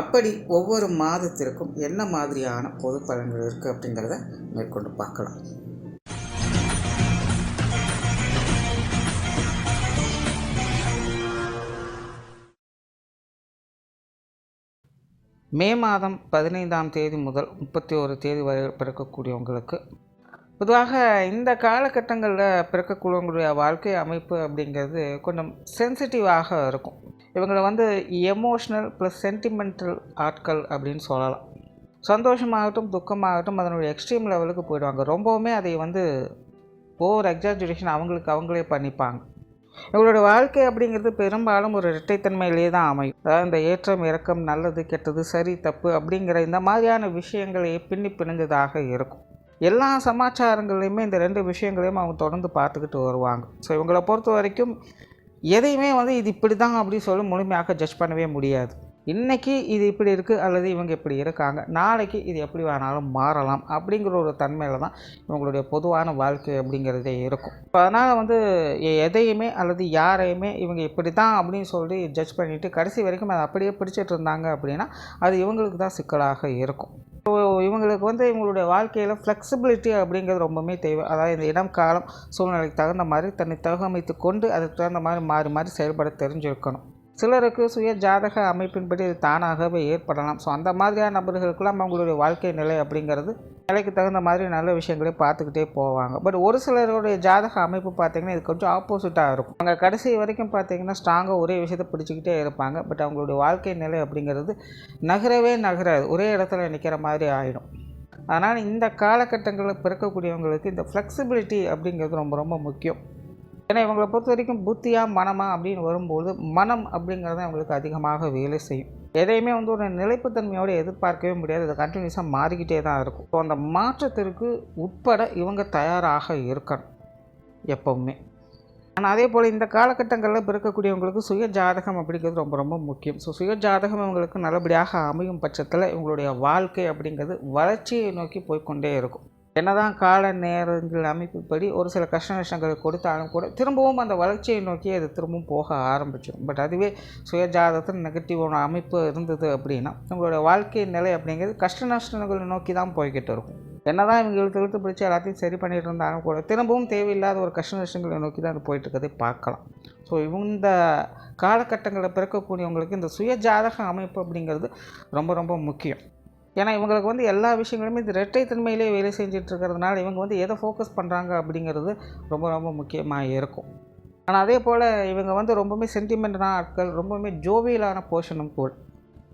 அப்படி ஒவ்வொரு மாதத்திற்கும் என்ன மாதிரியான பொது பலன்கள் இருக்குது அப்படிங்கிறத மேற்கொண்டு பார்க்கலாம். மே மாதம் பதினைந்தாம் தேதி முதல் முப்பத்தி ஒரு தேதி வரை பிறக்கக்கூடியவங்களுக்கு பொதுவாக இந்த காலகட்டங்களில் பிறக்கக்கூடியவங்களுடைய வாழ்க்கை அமைப்பு அப்படிங்கிறது கொஞ்சம் சென்சிட்டிவாக இருக்கும். இவங்களை வந்து எமோஷ்னல் ப்ளஸ் சென்டிமெண்டல் ஆட்கள் அப்படின்னு சொல்லலாம். சந்தோஷமாகட்டும் துக்கமாகட்டும் அதனுடைய எக்ஸ்ட்ரீம் லெவலுக்கு போயிடுவாங்க. ரொம்பவுமே அதை வந்து ஓவர் எக்ஸாஜுரேஷன் அவங்களுக்கு அவங்களே பண்ணிப்பாங்க. இவங்களோட வாழ்க்கை அப்படிங்கிறது பெரும்பாலும் ஒரு இரட்டைத்தன்மையிலே தான் அமையும். அதாவது இந்த ஏற்றம் இறக்கம் நல்லது கெட்டது சரி தப்பு அப்படிங்கிற இந்த மாதிரியான விஷயங்களே பின்னி பிணைஞ்சதாக இருக்கும். எல்லா சமாச்சாரங்களையுமே இந்த ரெண்டு விஷயங்களையும் அவங்க தொடர்ந்து பார்த்துக்கிட்டு வருவாங்க. ஸோ இவங்களை பொறுத்த வரைக்கும் எதையுமே வந்து இது இப்படி தான் அப்படின்னு சொல்லி முழுமையாக ஜட்ஜ் பண்ணவே முடியாது. இன்றைக்கி இது இப்படி இருக்குது அல்லது இவங்க இப்படி இருக்காங்க நாளைக்கு இது எப்படி வேணாலும் மாறலாம் அப்படிங்கிற ஒரு தன்மையில் தான் இவங்களுடைய பொதுவான வாழ்க்கை அப்படிங்கிறதே இருக்கும். இப்போ அதனால் வந்து எ- எதையுமே அல்லது யாரையுமே இவங்க இப்படி தான் அப்படின்னு சொல்லி ஜட்ஜ் பண்ணிவிட்டு கடைசி வரைக்கும் அதை அப்படியே பிடிச்சிட்டு இருந்தாங்க அப்படின்னா அது இவங்களுக்கு தான் சிக்கலாக இருக்கும். இவங்களுக்கு வந்து இவங்களுடைய வாழ்க்கையில் ஃப்ளெக்சிபிலிட்டி அப்படிங்கிறது ரொம்பவுமே தேவை. அதாவது இந்த இடம் காலம் சூழ்நிலைக்கு தகுந்த மாதிரி தன்னை தகவமைத்து கொண்டு அதுக்கு தகுந்த மாதிரி மாறி மாறி செயல்பட தெரிஞ்சிருக்கணும். சிலருக்கு சுய ஜாதக அமைப்பின்படி இது தானாகவே ஏற்படலாம். ஸோ அந்த மாதிரியான நபர்களுக்கெல்லாம் அவங்களுடைய வாழ்க்கை நிலை அப்படிங்கிறது நிலைக்கு தகுந்த மாதிரி நல்ல விஷயங்களே பார்த்துக்கிட்டே போவாங்க. பட் ஒரு சிலருடைய ஜாதக அமைப்பு பார்த்திங்கன்னா இது கொஞ்சம் ஆப்போசிட்டாக இருக்கும். அவங்க கடைசி வரைக்கும் பார்த்தீங்கன்னா ஸ்ட்ராங்காக ஒரே விஷயத்தை பிடிச்சிக்கிட்டே இருப்பாங்க. பட் அவங்களுடைய வாழ்க்கை நிலை அப்படிங்கிறது நகரவே நகராது. ஒரே இடத்துல நிற்கிற மாதிரி ஆகிடும் அதனால் இந்த காலகட்டங்களில் பிறக்கக்கூடியவங்களுக்கு இந்த ஃப்ளெக்சிபிலிட்டி அப்படிங்கிறது ரொம்ப ரொம்ப முக்கியம். ஏன்னா இவங்களை பொறுத்த வரைக்கும் புத்தியாக மனமா அப்படின்னு வரும்போது மனம் அப்படிங்கிறது அவங்களுக்கு அதிகமாக வேலை செய்யும். எதையுமே வந்து ஒரு நிலைப்புத்தன்மையோடு எதிர்பார்க்கவே முடியாது. அது கண்டினியூஸாக மாறிக்கிட்டே தான் இருக்கும். ஸோ அந்த மாற்றத்திற்கு உட்பட இவங்க தயாராக இருக்கணும் எப்பவுமே. ஆனால் அதே போல் இந்த காலகட்டங்களில் பிறக்கக்கூடியவங்களுக்கு சுய ஜாதகம் அப்படிங்கிறது ரொம்ப ரொம்ப முக்கியம். ஸோ சுய ஜாதகம் இவங்களுக்கு நல்லபடியாக அமையும் பட்சத்தில் இவங்களுடைய வாழ்க்கை அப்படிங்கிறது வளர்ச்சியை நோக்கி போய்க்கொண்டே இருக்கும். என்னதான் கால நேரங்கள் அமைப்புப்படி ஒரு சில கஷ்ட நஷ்டங்களை கொடுத்தாலும் கூட திரும்பவும் அந்த வளர்ச்சியை நோக்கி அது திரும்பவும் போக ஆரம்பிச்சிடும். பட் அதுவே சுயஜாதத்தில் நெகட்டிவான அமைப்பு இருந்தது அப்படின்னா உங்களோட வாழ்க்கை நிலை அப்படிங்கிறது கஷ்ட நஷ்டங்களை நோக்கி தான் போய்கிட்டு இருக்கும். என்னதான் இவங்க இழுத்து இழுத்து பிடிச்சி எல்லாத்தையும் சரி பண்ணிட்டு இருந்தாலும் கூட திரும்பவும் தேவையில்லாத ஒரு கஷ்ட நஷ்டங்களை நோக்கி தான் அது போயிட்டு இருக்கதை பார்க்கலாம். ஸோ இந்த காலகட்டங்களில் பிறக்கக்கூடியவங்களுக்கு இந்த சுய ஜாதக அமைப்பு அப்படிங்கிறது ரொம்ப ரொம்ப முக்கியம். ஏன்னா இவங்களுக்கு வந்து எல்லா விஷயங்களுமே இந்த இரட்டைத்தன்மையிலே வேலை செஞ்சிட்ருக்கிறதுனால இவங்க வந்து எதை ஃபோக்கஸ் பண்ணுறாங்க அப்படிங்கிறது ரொம்ப ரொம்ப முக்கியமாக இருக்கும். ஆனால் அதே போல் இவங்க வந்து ரொம்பவுமே சென்டிமெண்டான ஆட்கள் ரொம்பவுமே ஜோவியலான போர்ஷனும் கூட.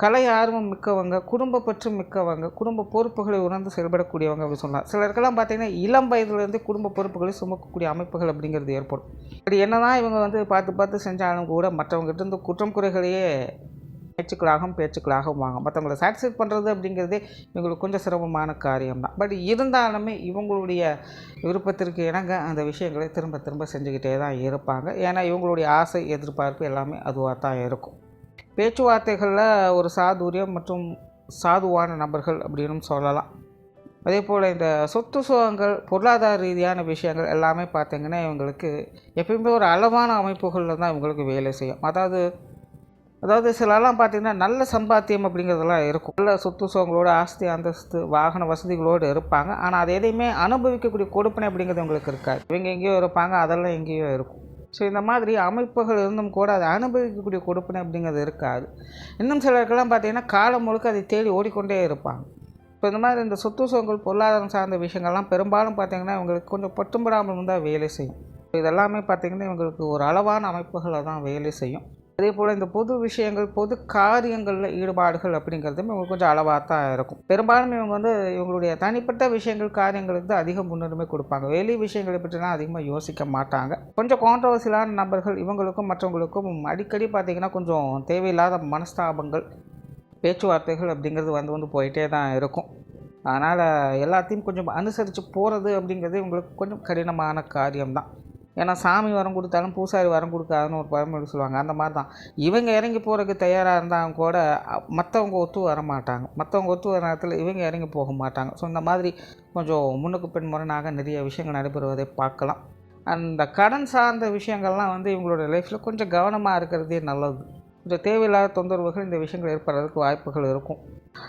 கலை ஆர்வம் மிக்கவங்க குடும்ப பற்று மிக்கவங்க குடும்ப பொறுப்புகளை உணர்ந்து செயல்படக்கூடியவங்க அப்படி சொல்லலாம். சிலருக்கெல்லாம் பார்த்தீங்கன்னா இளம் வயதுலேருந்து குடும்ப பொறுப்புகளை சுமக்கக்கூடிய அமைப்புகள் அப்படிங்கிறது ஏற்படும். அப்படி என்னதான் இவங்க வந்து பார்த்து பார்த்து செஞ்சாலும் கூட மற்றவங்ககிட்ட இருந்து குற்றம் குறைகளையே பேச்சுக்களாகவும் பேச்சுக்களாகவும் வாங்க மற்றவங்களை சாட்டிஸ்ஃபை பண்ணுறது அப்படிங்கிறதே இவங்களுக்கு கொஞ்சம் சிரமமான காரியம் தான் பட் இருந்தாலுமே இவங்களுடைய விருப்பத்திற்கு இணங்க அந்த விஷயங்களை திரும்ப திரும்ப செஞ்சுக்கிட்டே தான் இருப்பாங்க. ஏன்னா இவங்களுடைய ஆசை எதிர்பார்ப்பு எல்லாமே அதுவாக தான் இருக்கும். பேச்சுவார்த்தைகளில் ஒரு சாதுரியம் மற்றும் சாதுவான நபர்கள் அப்படின்னு சொல்லலாம். அதே போல் இந்த சொத்து சுகங்கள் பொருளாதார ரீதியான விஷயங்கள் எல்லாமே பார்த்திங்கன்னா இவங்களுக்கு எப்பயுமே ஒரு அளவான அமைப்புகளில் தான் இவங்களுக்கு வேலை செய்யும். அதாவது அதாவது சிலலாம் பார்த்திங்கன்னா நல்ல சம்பாத்தியம் அப்படிங்கிறதெல்லாம் இருக்கும். நல்ல சொத்து சுகங்களோட ஆஸ்தி அந்தஸ்து வாகன வசதிகளோடு இருப்பாங்க. ஆனால் அது எதையுமே அனுபவிக்கக்கூடிய கொடுப்பனை அப்படிங்கிறது உங்களுக்கு இருக்காது. இவங்க எங்கேயோ இருப்பாங்க அதெல்லாம் எங்கேயோ இருக்கும். ஸோ இந்த மாதிரி அமைப்புகள் இருந்தும் கூட அதை அனுபவிக்கக்கூடிய கொடுப்பனை அப்படிங்கிறது இருக்காது. இன்னும் சிலருக்கெல்லாம் பார்த்தீங்கன்னா காலம் முழுக்க அதை தேடி ஓடிக்கொண்டே இருப்பாங்க. இப்போ இந்த மாதிரி இந்த சொத்து சுகங்கள் பொருளாதாரம் சார்ந்த விஷயங்கள்லாம் பெரும்பாலும் பார்த்தீங்கன்னா இவங்களுக்கு கொஞ்சம் பட்டும்படாமல் இருந்தால் வேலை செய்யும். இதெல்லாமே பார்த்தீங்கன்னா இவங்களுக்கு ஒரு அளவான அமைப்புகளை தான் வேலை செய்யும். அதே போல் இந்த பொது விஷயங்கள் பொது காரியங்களில் ஈடுபாடுகள் அப்படிங்கிறதும் இவங்க கொஞ்சம் அளவாக தான் இருக்கும். பெரும்பாலும் இவங்க வந்து இவங்களுடைய தனிப்பட்ட விஷயங்கள் காரியங்களுக்கு தான் அதிக முன்னுரிமை கொடுப்பாங்க. வெளி விஷயங்களை பற்றிலாம் அதிகமாக யோசிக்க மாட்டாங்க. கொஞ்சம் கான்ட்ரவர்சியலான நபர்கள் இவங்களுக்கும் மற்றவங்களுக்கும் அடிக்கடி பார்த்திங்கன்னா கொஞ்சம் தேவையில்லாத மனஸ்தாபங்கள் பேச்சுவார்த்தைகள் அப்படிங்கிறது வந்து வந்து போயிட்டே தான் இருக்கும். அதனால் எல்லாத்தையும் கொஞ்சம் அனுசரித்து போகிறது அப்படிங்கிறது இவங்களுக்கு கொஞ்சம் கடினமான காரியம்தான். ஏன்னா சாமி வரம் கொடுத்தாலும் பூசாரி வரம் கொடுக்காதுன்னு ஒரு பழமொழி சொல்லுவாங்க. அந்த மாதிரி தான் இவங்க இறங்கி போகிறதுக்கு தயாராக இருந்தாங்க கூட மற்றவங்க ஒத்து வர மாட்டாங்க. மற்றவங்க ஒத்து வர நேரத்தில் இவங்க இறங்கி போக மாட்டாங்க. ஸோ இந்த மாதிரி கொஞ்சம் முன்னுக்கு பின் முரணாக நிறைய விஷயங்கள் நடைபெறுவதை பார்க்கலாம். அந்த கடன் சார்ந்த விஷயங்கள்லாம் வந்து இவங்களோட லைஃப்பில் கொஞ்சம் கவனமாக இருக்கிறதே நல்லது. கொஞ்சம் தேவையில்லாத தொந்தரவுகள் இந்த விஷயங்கள் ஏற்படுறதுக்கு வாய்ப்புகள் இருக்கும்.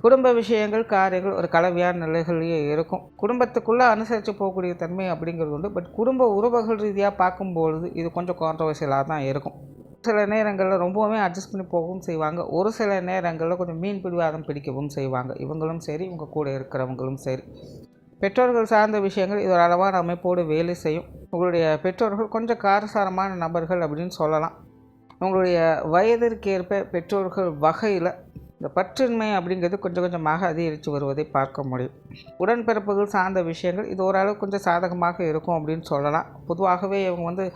குடும்ப விஷயங்கள் காரியங்கள் ஒரு கலவையான நிலைகள்லேயே இருக்கும். குடும்பத்துக்குள்ளே அனுசரித்து போகக்கூடிய தன்மை அப்படிங்கிறது உண்டு. பட் குடும்ப உறவுகள் ரீதியாக பார்க்கும்பொழுது இது கொஞ்சம் கான்ட்ரவர்சியலாக தான் இருக்கும். சில நேரங்களில் ரொம்பவுமே அட்ஜஸ்ட் பண்ணி போகவும் செய்வாங்க. ஒரு சில நேரங்களில் கொஞ்சம் மீன் பிடிவாதம் பிடிக்கவும் செய்வாங்க. இவங்களும் சரி இவங்க கூட இருக்கிறவங்களும் சரி. பெற்றோர்கள் சார்ந்த விஷயங்கள் இது ஒரு அளவான அமைப்போடு வேலை செய்யும். உங்களுடைய பெற்றோர்கள் கொஞ்சம் காரசாரமான நபர்கள் அப்படின்னு சொல்லலாம். உங்களுடைய வயதிற்கேற்ப பெற்றோர்கள் வகையில் இந்த பற்றின்மை அப்படிங்கிறது கொஞ்சம் கொஞ்சமாக அதிகரித்து வருவதை பார்க்க முடியும். உடன்பிறப்புகள் சார்ந்த விஷயங்கள் இது ஓரளவு கொஞ்சம் சாதகமாக இருக்கும் அப்படின்னு சொல்லலாம். பொதுவாகவே இவங்க வந்து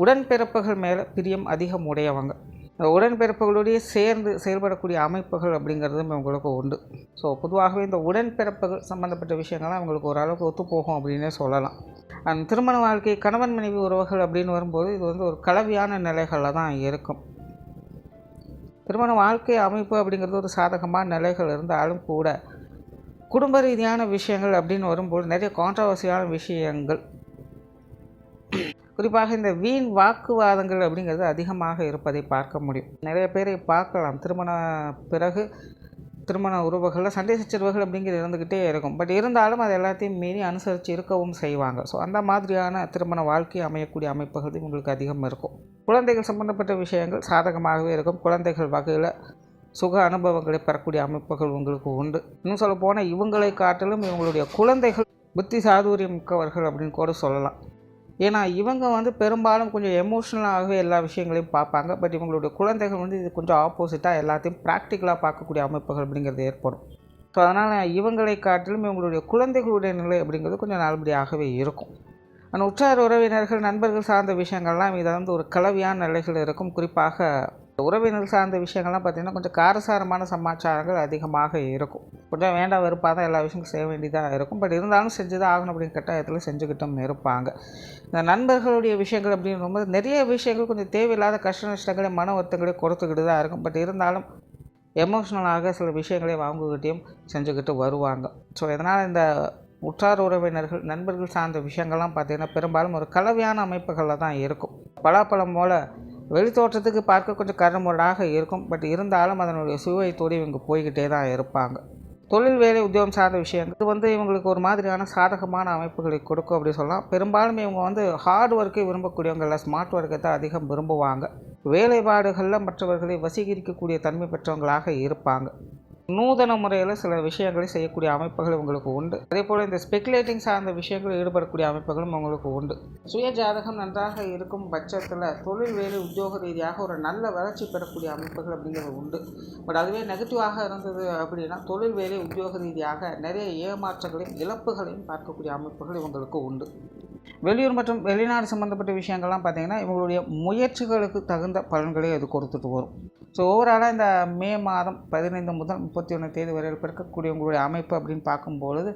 உடன்பிறப்புகள் மேலே பிரியம் அதிகம் உடையவங்க. இந்த உடன்பிறப்புகளுடைய சேர்ந்து செயல்படக்கூடிய அமைப்புகள் அப்படிங்கிறதும் இவங்களுக்கு உண்டு. ஸோ பொதுவாகவே இந்த உடன்பிறப்புகள் சம்மந்தப்பட்ட விஷயங்கள்லாம் அவங்களுக்கு ஓரளவுக்கு ஒத்து போகும் அப்படின்னே சொல்லலாம். அந்த திருமண வாழ்க்கை கணவன் மனைவி உறவுகள் அப்படின்னு வரும்போது இது வந்து ஒரு கலவையான நிலைகளில் தான் இருக்கும். திருமண வாழ்க்கை அமைப்பு அப்படிங்கிறது ஒரு சாதகமான நிலைகள் இருந்தாலும் கூட குடும்ப ரீதியான விஷயங்கள் அப்படின்னு வரும்போது நிறைய கான்ட்ரவர்சியான விஷயங்கள். குறிப்பாக இந்த வீண் வாக்குவாதங்கள் அப்படிங்கிறது அதிகமாக இருப்பதை பார்க்க முடியும். நிறைய பேரை பார்க்கலாம். திருமண பிறகு திருமண உறவுகளில் சண்டை சச்சரவுகள் அப்படிங்கிறது இருந்துக்கிட்டே இருக்கும். பட் இருந்தாலும் அது எல்லாத்தையும் மீறி அனுசரித்து இருக்கவும் செய்வாங்க. ஸோ அந்த மாதிரியான திருமண வாழ்க்கை அமையக்கூடிய அமைப்புகள் உங்களுக்கு அதிகம் இருக்கும். குழந்தைகள் சம்பந்தப்பட்ட விஷயங்கள் சாதகமாகவே இருக்கும். குழந்தைகள் வகையில் சுக அனுபவங்களை பெறக்கூடிய அமைப்புகள் உங்களுக்கு உண்டு. இன்னும் சொல்ல போனால் இவங்களை காட்டிலும் இவங்களுடைய குழந்தைகள் புத்தி சாதுரியம் மிக்கவர்கள் அப்படின்னு கூட சொல்லலாம். ஏன்னா இவங்க வந்து பெரும்பாலும் கொஞ்சம் எமோஷ்னலாகவே எல்லா விஷயங்களையும் பார்ப்பாங்க. பட் இவங்களுடைய குழந்தைகள் வந்து இது கொஞ்சம் ஆப்போசிட்டாக எல்லாத்தையும் ப்ராக்டிக்கலாக பார்க்கக்கூடிய அமைப்புகள் அப்படிங்கிறது ஏற்படும். ஸோ அதனால் இவங்களை காட்டிலும் இவங்களுடைய குழந்தைகளுடைய நிலை அப்படிங்கிறது கொஞ்சம் நல்லபடியாகவே இருக்கும். ஆனால் உற்றார் உறவினர்கள் நண்பர்கள் சார்ந்த விஷயங்கள்லாம் இதை வந்து ஒரு கலவையான நிலைகள் இருக்கும். குறிப்பாக உறவினர் சார்ந்த விஷயங்கள்லாம் பார்த்திங்கன்னா கொஞ்சம் காரசாரமான சமாச்சாரங்கள் அதிகமாக இருக்கும். கொஞ்சம் வேண்டாம் வெறுப்பாக தான் எல்லா விஷயங்களும் செய்ய வேண்டியதாக இருக்கும். பட் இருந்தாலும் செஞ்சு தான் ஆகணும் அப்படிங்கிற கட்டாயத்தில் செஞ்சுக்கிட்டும் இருப்பாங்க. இந்த நண்பர்களுடைய விஷயங்கள் அப்படிங்கும்போது நிறைய விஷயங்கள் கொஞ்சம் தேவையில்லாத கஷ்ட நஷ்டங்களை மன வருத்தங்களை கொடுத்துக்கிட்டு தான் இருக்கும். பட் இருந்தாலும் எமோஷ்னலாக சில விஷயங்களை வாங்குகிட்டையும் செஞ்சுக்கிட்டு வருவாங்க. ஸோ இதனால் இந்த உற்றார் உறவினர்கள் நண்பர்கள் சார்ந்த விஷயங்கள்லாம் பார்த்திங்கன்னா பெரும்பாலும் ஒரு கலவையான அமைப்புகளில் தான் இருக்கும். பலாப்பழம் போல் வெளித்தோற்றத்துக்கு பார்க்க கொஞ்சம் கருமுரடாக இருக்கும். பட் இருந்தாலும் அதனுடைய சுவைத்தோடு இவங்க போய்கிட்டே தான் இருப்பாங்க. தொழில் வேலை உத்தியோகம் சார்ந்த விஷயங்கள். இது வந்து இவங்களுக்கு ஒரு மாதிரியான சாதகமான அமைப்புகளை கொடுக்கும் அப்படின்னு சொல்லலாம். பெரும்பாலும் இவங்க வந்து ஹார்ட் ஒர்க்கை விரும்பக்கூடியவங்க இல்லை ஸ்மார்ட் ஒர்க்கை தான் அதிகம் விரும்புவாங்க. வேலைப்பாடுகளில் மற்றவர்களை வசீகரிக்கக்கூடிய தன்மை பெற்றவங்களாக இருப்பாங்க. நூதன முறையில் சில விஷயங்களை செய்யக்கூடிய அமைப்புகள் உங்களுக்கு உண்டு. அதே போல் இந்த ஸ்பெகுலேட்டிங் சார்ந்த விஷயங்களில் ஈடுபடக்கூடிய அமைப்புகளும் உங்களுக்கு உண்டு. சுய ஜாதகம் நன்றாக இருக்கும் பட்சத்தில் தொழில் வேலை உத்தியோக ரீதியாக ஒரு நல்ல வளர்ச்சி பெறக்கூடிய அமைப்புகள் அப்படிங்கிறது உண்டு. பட் அதுவே நெகட்டிவாக இருந்தது அப்படின்னா தொழில் வேலை உத்தியோக ரீதியாக நிறைய ஏமாற்றங்களையும் இழப்புகளையும் பார்க்கக்கூடிய அமைப்புகள் இவங்களுக்கு உண்டு. வெளியூர் மற்றும் வெளிநாடு சம்மந்தப்பட்ட விஷயங்கள்லாம் பார்த்திங்கன்னா இவங்களுடைய முயற்சிகளுக்கு தகுந்த பலன்களை அது கொடுத்துட்டு வரும். ஸோ ஓவராலாக இந்த மே மாதம் பதினைந்து முதல் முப்பத்தி ஒன்று தேதி வரையில் பிறக்கக்கூடிய உங்களுடைய அமைப்பு அப்படின்னு பார்க்கும்பொழுது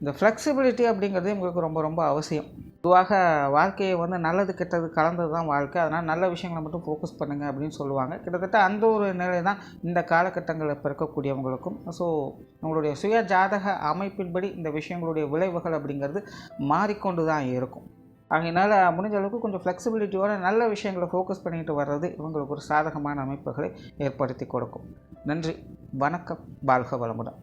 இந்த ஃப்ளெக்சிபிலிட்டி அப்படிங்கிறது உங்களுக்கு ரொம்ப ரொம்ப அவசியம். பொதுவாக வாழ்க்கையை வந்து நல்லது கெட்டது கலந்தது தான் வாழ்க்கை. அதனால் நல்ல விஷயங்களை மட்டும் ஃபோக்கஸ் பண்ணுங்கள் அப்படின்னு சொல்லுவாங்க. கிட்டத்தட்ட அந்த ஒரு நிலை தான் இந்த காலகட்டங்களில் இப்போ இருக்கக்கூடியவங்களுக்கும். ஸோ உங்களுடைய சுய ஜாதக அமைப்பின்படி இந்த விஷயங்களுடைய விளைவுகள் அப்படிங்கிறது மாறிக்கொண்டு தான் இருக்கும். அதனால் முடிஞ்ச அளவுக்கு கொஞ்சம் ஃப்ளெக்சிபிலிட்டியோட நல்ல விஷயங்களை ஃபோக்கஸ் பண்ணிட்டு வர்றது இவங்களுக்கு ஒரு சாதகமான அமைப்புகளை ஏற்படுத்தி கொடுக்கும். நன்றி. வணக்கம். பால்க வளமுடன்.